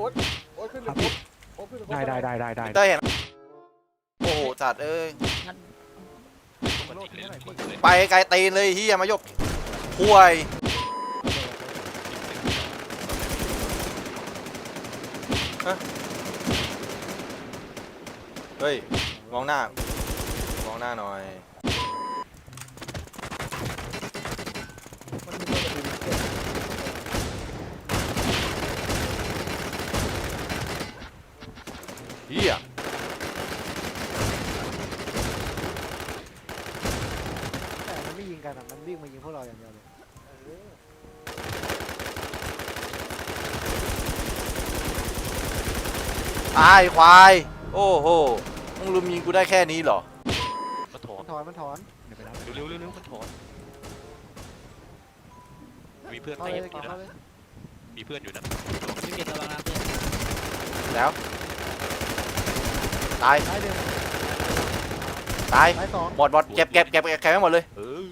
โอ๊ตโอ๊ตขึ้นเลยโอ๊ตขึ้นเลยได้ได้ได้ได้ได้ เต้ยเห็นโอ้โหจัดเอ้ยปกติเลยปกติเลยไปไกลตีนเลยเฮียมายกห่วยเฮ้ย มองหน้า มองหน้าหน่อย เฮียแต่มันไม่ยิงกันอะ มันวิ่งมายิงพวกเราอย่างเดียวเลยตายควาย โอ้โหมึงลุมยิงกูได้แค่นี้เหรอมาถอมันนถอน มันถอนเดี๋ยวไปรับเร็วเร็วเร็วมันถอนมีเพื่อนเข้าเตะเลยอยู่เข้านะเลยมีเพื่อนอยู่นะพี่เกียรติระวังนะพี่แล้ว ตาย ซ้ายเดินตาย ซ้ายสองหมดหมดเก็บเก็บเก็บเก็บให้หมดเลยเออ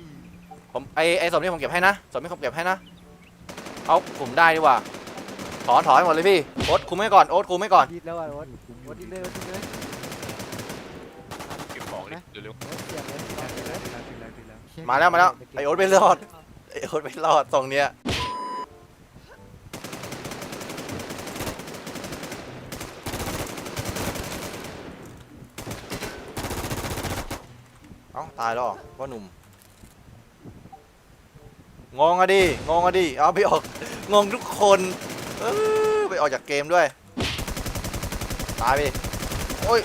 ผมไอไอสมนี่ผมเก็บให้นะสมนี่ผมเก็บให้นะ เอาผมได้ดีกว่า ถอนถอนให้หมดเลยพี่โอ๊ตคุมให้ก่อนโอ๊ตคุมให้ก่อน ยิดแล้วอะโอ๊ตโอ๊ตยิดเลยโอ๊ตยิดเลยเก็บของเลยเร็วเร็วโอ๊ตเสียบเลยติดแล้วติดแล้วติดแล้วติดแล้วมาแล้วมาแล้วไอโอ๊ตไม่รอดไอโอ๊ตไม่รอดตรงเนี้ย อ้าตายแล้วเหรอพ่อหนุ่ม งงอะดิ งงอะดิ เอาไปออก งงทุกคนเออไปออกจากเกมด้วย ตายไปดิโอ้ย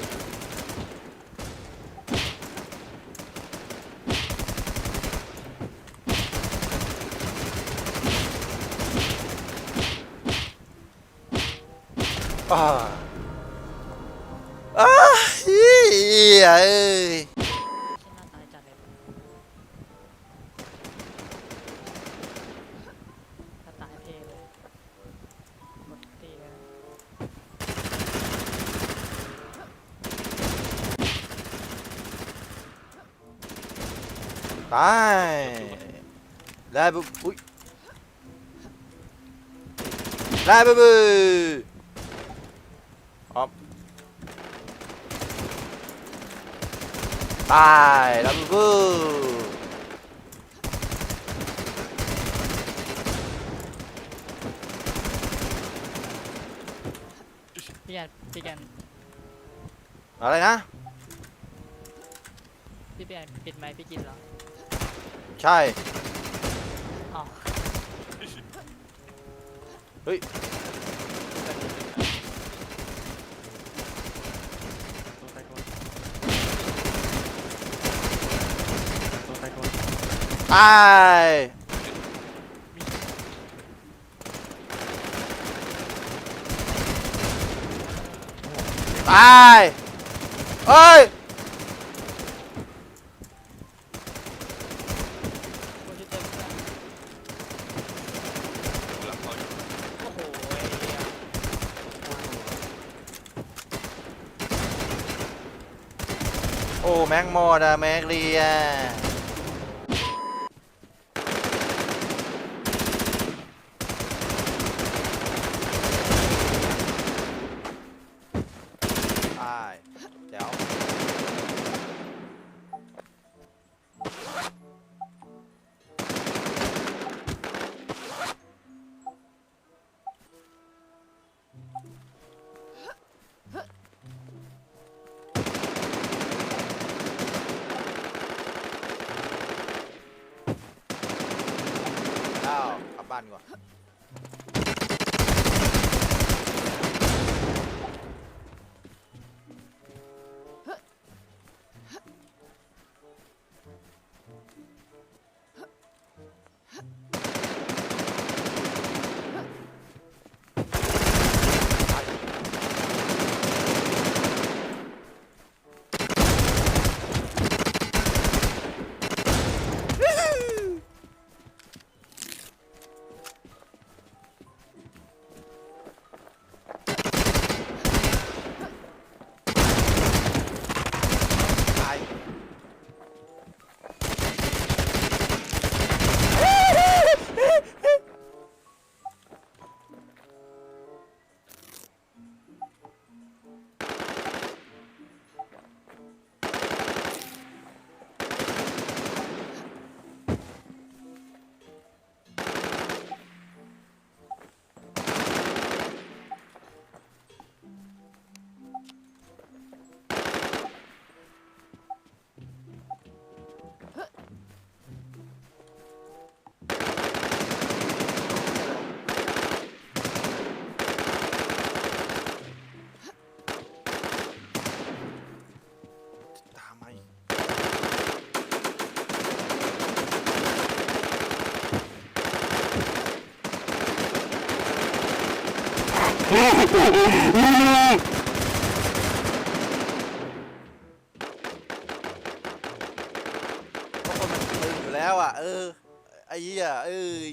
อ่าอ้าเฮียเอ้ย ตายแล้วบุอุ้ยแล้วบุบุออฟตายแล้วบุบุพี่แกนพี่แกนอะไรนะ พี่แกนปิดไมค์พี่กินเหรอ ใช่อ๋อตัวใต้ตัวตัวใต้ตัวตายตายเอ้ย คนที่เต็มแล้ว หลังเขาอยู่ โอ้โหไอ้เหี้ย โอ้แม็กมอดอะแม็กเรีย บ้านก่อน เพราะคนมันตึงอยู่แล้วอะ เออไอ้เหี้ยเอ้ย